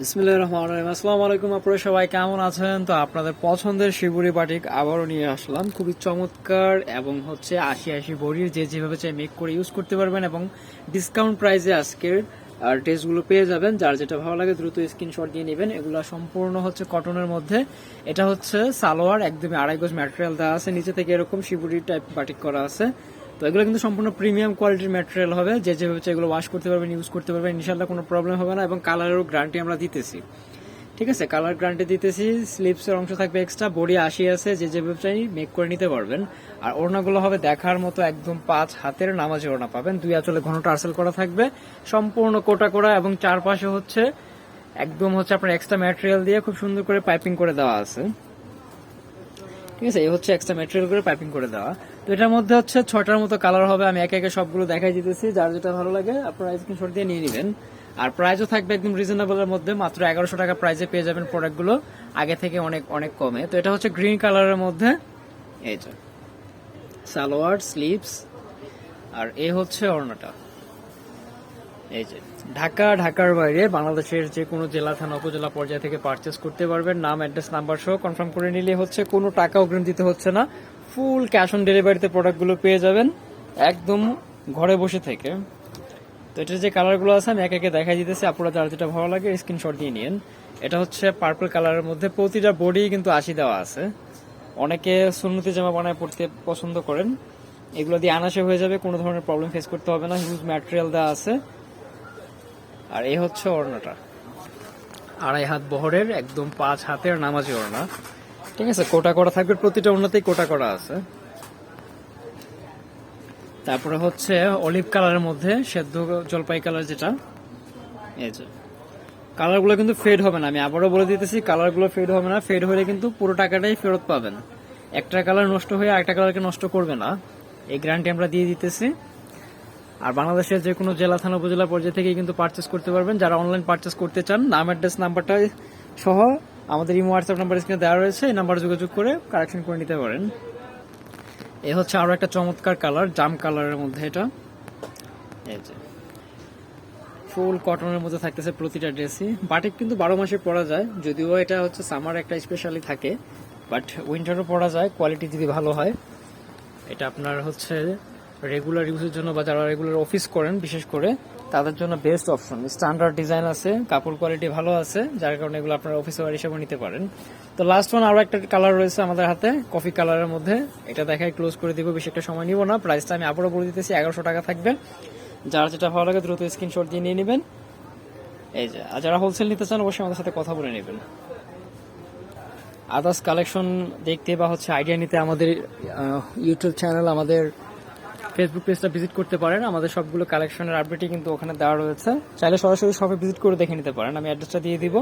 বিসমিল্লাহির রহমানির রহিম। আসসালামু আলাইকুম আপনারা সবাই কেমন আছেন? তো আপনাদের পছন্দের শিবুরি বাটিক আবারও নিয়ে আসলাম। খুবই চমৎকার এবং হচ্ছে আশি আশি বড়ির যে যেভাবে চাই মেক করে ইউজ করতে পারবেন এবং ডিসকাউন্ট প্রাইসে আজকের আর ড্রেসগুলো পেয়ে যাবেন। যার যেটা ভালো লাগে দ্রুত স্ক্রিনশট দিয়ে নেবেন। এগুলো সম্পূর্ণ হচ্ছে কটনের মধ্যে। এটা হচ্ছে সালোয়ার, একদমই আড়াই গজ ম্যাটেরিয়াল দেওয়া আছে। নিচে থেকে এরকম শিবুরি টাইপ বাটিক করা আছে। তো এগুলো কিন্তু সম্পূর্ণ প্রিমিয়াম কোয়ালিটির ম্যাটেরিয়াল হবে। যে যেভাবে এগুলো ওয়াশ করতে পারবেন ইউজ করতে পারবেন ইনশাল্লাহ কোনো প্রবলেম হবে না এবং কালারেরও গ্যারান্টি আমরা দিতেছি। ঠিক আছে? কালার গ্যারান্টি দিতেছি স্লিপসের অংশ থাকবে এক্সট্রা বডি আশি আছে, যে যেভাবে চাই মেক করে নিতে পারবেন। আর ওড়নাগুলো হবে দেখার মতো একদম পাঁচ হাতের নামাজি ওড়না পাবেন। দুই আঁচলে ঘন টার্সেল করা থাকবে। সম্পূর্ণ কোটা করা এবং চারপাশে হচ্ছে একদম হচ্ছে আপনার এক্সট্রা ম্যাটেরিয়াল দিয়ে খুব সুন্দর করে পাইপিং করে দেওয়া আছে। ঠিক আছে এই হচ্ছে এক্সট্রা মেটেরিয়াল করে পাইপিং করে দেওয়া। তো এটার মধ্যে হচ্ছে ছটার মতো কালার হবে, আমি একে একে সবগুলো দেখাই দিতেছি, যার যেটা ভালো লাগে আপনারা স্ক্রিনশট দিয়ে নিয়ে নেবেন। আর প্রাইসও থাকবে একদম রিজনেবলের মধ্যে, মাত্র এগারোশো টাকা প্রাইসে পেয়ে যাবেন প্রোডাক্টগুলো আগে থেকে অনেক অনেক কমে। তো এটা হচ্ছে গ্রিন কালারের মধ্যে, এই যে, সালোয়ার স্লিভস আর এ হচ্ছে অর্ণটা এই যে, ঢাকা, ঢাকার বাইরে বাংলাদেশের যে কোনো জেলা, থানা, উপজেলা পর্যায় থেকে পারচেস করতে পারবেন। নাম অ্যাড্রেস নাম্বার সহ কনফার্ম করে নিলে হচ্ছে কোনো টাকা অগ্রিম দিতে হচ্ছে না। ফুল ক্যাশ অন ডেলিভারিতে প্রোডাক্টগুলো পেয়ে যাবেন একদম ঘরে বসে থেকে। তো এটার যে কালারগুলো আছে, আমি এক একে দেখাই দিতেছি। আপনারা যার যেটা ভালো লাগে স্ক্রিনশট দিয়ে নিন এটা হচ্ছে পার্পল কালারের মধ্যে প্রতিটা বডি কিন্তু আশি দেওয়া আছে। অনেকে সুন্নতি জামা বানায় পড়তে পছন্দ করেন। এগুলো দিয়ে আনাসে হয়ে যাবে, কোনো ধরনের প্রবলেম ফেস করতে হবে না। হিউজ ম্যাটেরিয়াল দেওয়া আছে। আর এই হচ্ছে ওড়নাটা। আড়াই হাত বহরের, একদম পাঁচ হাতের নামাজি ওড়না। ঠিক আছে, কোটা করা থাকবে, প্রতিটা ওড়নাতেই কোটা করা আছে। তারপরে হচ্ছে অলিভ কালারের মধ্যে, সেদ্ধ জলপাই কালার যেটা। এই যে। কালারগুলো কিন্তু ফেড হবে না, আমি আবারও বলে দিতেছি, কালারগুলো ফেড হবে না। ফেড হলে কিন্তু পুরো টাকাটাই ফেরত পাবেন। একটা কালার নষ্ট হয়ে আরেকটা কালারকে নষ্ট করবে না। এই গ্যারান্টি আমরা দিয়ে দিতেছি। আর বাংলাদেশের যে কোনো জেলা, থানা, উপজেলা পর্যায়ে থেকে কিন্তু পারচেস করতে পারবেন। যারা অনলাইন পারচেস করতে চান, নাম অ্যাড্রেস নাম্বারটা সহ আমাদের ইমো হোয়াটসঅ্যাপ নাম্বার স্ক্রিনে দেওয়া রয়েছে, এই নাম্বারে যোগাযোগ করে কারেকশন করে নিতে পারেন। এ হচ্ছে আরও একটা চমৎকার কালার জাম কালারের মধ্যে এটা। এই যে। ফুল কটনের মধ্যে থাকতেছে প্রতিটা ড্রেসই বাটিক কিন্তু বারো মাসে পরা যায়, যদিও এটা হচ্ছে সামার একটা স্পেশালি থাকে বাট উইন্টারও পরা যায় কোয়ালিটি যদি ভালো হয়, এটা আপনার হচ্ছে রেগুলার ইউজের জন্য বা যারা রেগুলার অফিস করেন, বিশেষ করে, তাদের জন্য বেস্ট অপশন স্ট্যান্ডার্ড ডিজাইন আছে, কাপড় কোয়ালিটি ভালো আছে, যার কারণে এগুলো আপনার অফিসে ওয়ার হিসেবে নিতে পারেন। তো লাস্ট ওয়ান আরও একটা কালার রয়েছে আমাদের হাতে কফি কালারের মধ্যে। এটা দেখাই ক্লোজ করে দিব, বেশি একটা সময় নিব না। প্রাইসটা আমি আবারও বলে দিতেছি, এগারোশো টাকা থাকবে। যার যেটা ভালো লাগে দ্রুত স্ক্রিনশট দিয়ে নিয়ে নেবেন। এই যে, আর যারা হোলসেল নিতে চান, অবশ্যই আমাদের সাথে কথা বলে নেবেন। আদার্স কালেকশন দেখতে বা হচ্ছে আইডিয়া নিতে আমাদের ইউটিউব চ্যানেল আমাদের ফেসবুক পেজটা ভিজিট করতে পারেন। আমাদের সবগুলো কালেকশনের আপডেটই কিন্তু ওখানে দেওয়া রয়েছে। চাইলে সরাসরি শপে ভিজিট করে দেখে নিতে পারেন। আমি অ্যাড্রেসটা দিয়ে দিব।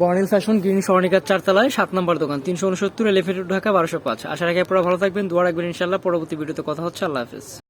বর্নিল ফ্যাশন গ্রিন স্বর্ণিকার চারতলায়, সাত নম্বর দোকান, তিনশো উনসত্তর এলিফেন্ট ঢাকা, বারোশো পাঁচ। আসার আগে আপনারা ভালো থাকবেন। দুয়ার রাখবেন ইনশাল্লাহ পরবর্তী ভিডিওতে কথা হচ্ছে। আল্লাহ হাফিজ।